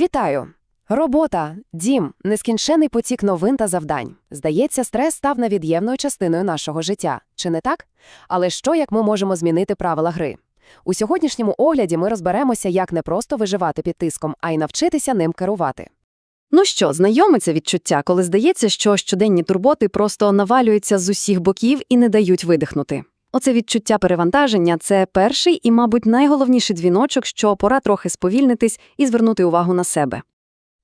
Вітаю! Робота, дім, нескінчений потік новин та завдань. Здається, стрес став невід'ємною частиною нашого життя. Чи не так? Але що, як ми можемо змінити правила гри? У сьогоднішньому огляді ми розберемося, як не просто виживати під тиском, а й навчитися ним керувати. Ну що, знайоме це відчуття, коли здається, що щоденні турботи просто навалюються з усіх боків і не дають видихнути. Оце відчуття перевантаження це перший і, мабуть, найголовніший дзвіночок, що пора трохи сповільнитись і звернути увагу на себе.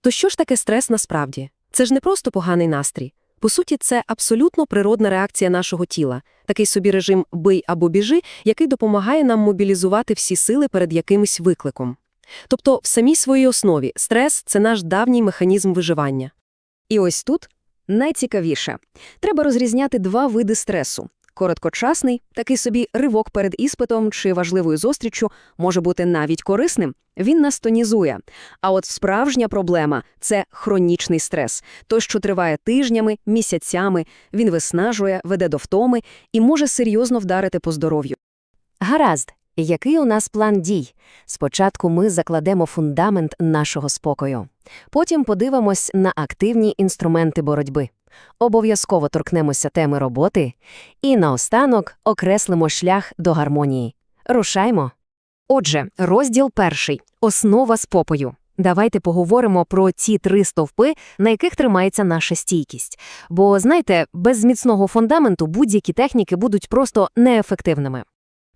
То що ж таке стрес насправді? Це ж не просто поганий настрій. По суті, це абсолютно природна реакція нашого тіла, такий собі режим «бий або біжи», який допомагає нам мобілізувати всі сили перед якимось викликом. Тобто, в самій своїй основі стрес – це наш давній механізм виживання. І ось тут найцікавіше. Треба розрізняти два види стресу. Короткочасний, такий собі ривок перед іспитом чи важливою зустріччю, може бути навіть корисним. Він нас тонізує. А от справжня проблема – це хронічний стрес. Той, що триває тижнями, місяцями, він виснажує, веде до втоми і може серйозно вдарити по здоров'ю. Гаразд, який у нас план дій? Спочатку ми закладемо фундамент нашого спокою. Потім подивимось на активні інструменти боротьби. Обов'язково торкнемося теми роботи. І наостанок окреслимо шлях до гармонії. Рушаймо. Отже, розділ перший – основа спокою. Давайте поговоримо про ці три стовпи, на яких тримається наша стійкість. Бо, знаєте, без міцного фундаменту будь-які техніки будуть просто неефективними.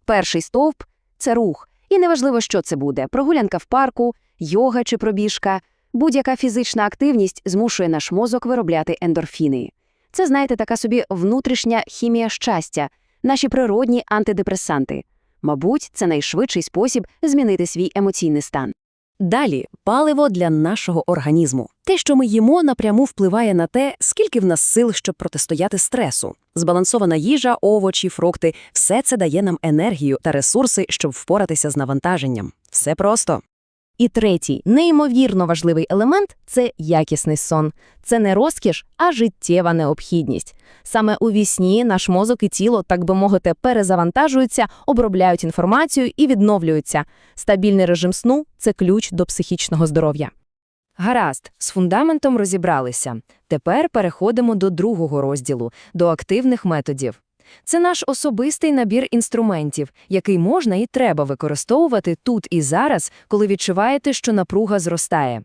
Перший стовп – це рух. І неважливо, що це буде – прогулянка в парку, йога чи пробіжка. Будь-яка фізична активність змушує наш мозок виробляти ендорфіни. Це, знаєте, така собі внутрішня хімія щастя, наші природні антидепресанти. Мабуть, це найшвидший спосіб змінити свій емоційний стан. Далі – паливо для нашого організму. Те, що ми їмо, напряму впливає на те, скільки в нас сил, щоб протистояти стресу. Збалансована їжа, овочі, фрукти – все це дає нам енергію та ресурси, щоб впоратися з навантаженням. Все просто. І третій, неймовірно важливий елемент – це якісний сон. Це не розкіш, а життєва необхідність. Саме у вісні наш мозок і тіло, так би мовити, перезавантажуються, обробляють інформацію і відновлюються. Стабільний режим сну – це ключ до психічного здоров'я. Гаразд, з фундаментом розібралися. Тепер переходимо до другого розділу – до активних методів. Це наш особистий набір інструментів, який можна і треба використовувати тут і зараз, коли відчуваєте, що напруга зростає.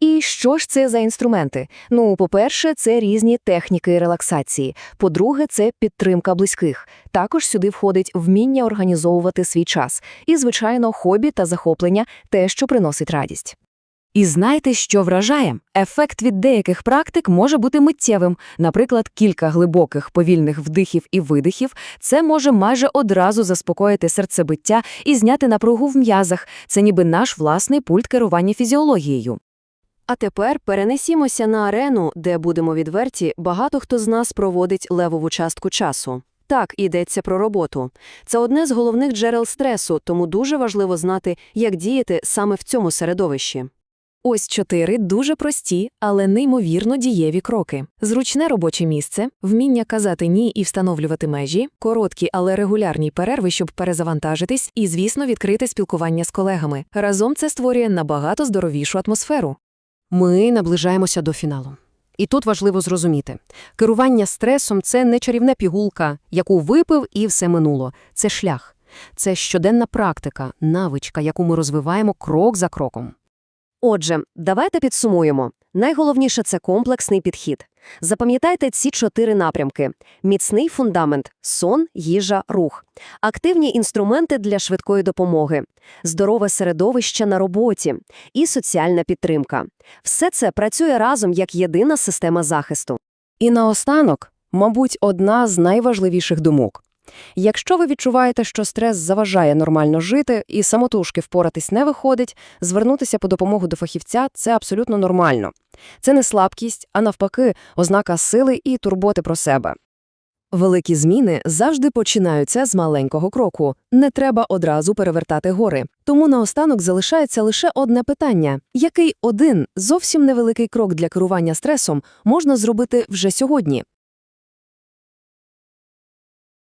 І що ж це за інструменти? Ну, по-перше, це різні техніки релаксації. По-друге, це підтримка близьких. Також сюди входить вміння організовувати свій час. І, звичайно, хобі та захоплення – те, що приносить радість. І знаєте, що вражає? Ефект від деяких практик може бути миттєвим. Наприклад, кілька глибоких повільних вдихів і видихів – це може майже одразу заспокоїти серцебиття і зняти напругу в м'язах. Це ніби наш власний пульт керування фізіологією. А тепер перенесімося на арену, де, будемо відверті, багато хто з нас проводить левову частку часу. Так, йдеться про роботу. Це одне з головних джерел стресу, тому дуже важливо знати, як діяти саме в цьому середовищі. Ось чотири дуже прості, але неймовірно дієві кроки. Зручне робоче місце, вміння казати «ні» і встановлювати межі, короткі, але регулярні перерви, щоб перезавантажитись, і, звісно, відкрите спілкування з колегами. Разом це створює набагато здоровішу атмосферу. Ми наближаємося до фіналу. І тут важливо зрозуміти. Керування стресом – це не чарівна пігулка, яку випив і все минуло. Це шлях. Це щоденна практика, навичка, яку ми розвиваємо крок за кроком. Отже, давайте підсумуємо. Найголовніше – це комплексний підхід. Запам'ятайте ці чотири напрямки. Міцний фундамент – сон, їжа, рух. Активні інструменти для швидкої допомоги. Здорове середовище на роботі. І соціальна підтримка. Все це працює разом як єдина система захисту. І наостанок, мабуть, одна з найважливіших думок. Якщо ви відчуваєте, що стрес заважає нормально жити і самотужки впоратись не виходить, звернутися по допомогу до фахівця – це абсолютно нормально. Це не слабкість, а навпаки, ознака сили і турботи про себе. Великі зміни завжди починаються з маленького кроку. Не треба одразу перевертати гори. Тому наостанок залишається лише одне питання: який один зовсім невеликий крок для керування стресом можна зробити вже сьогодні?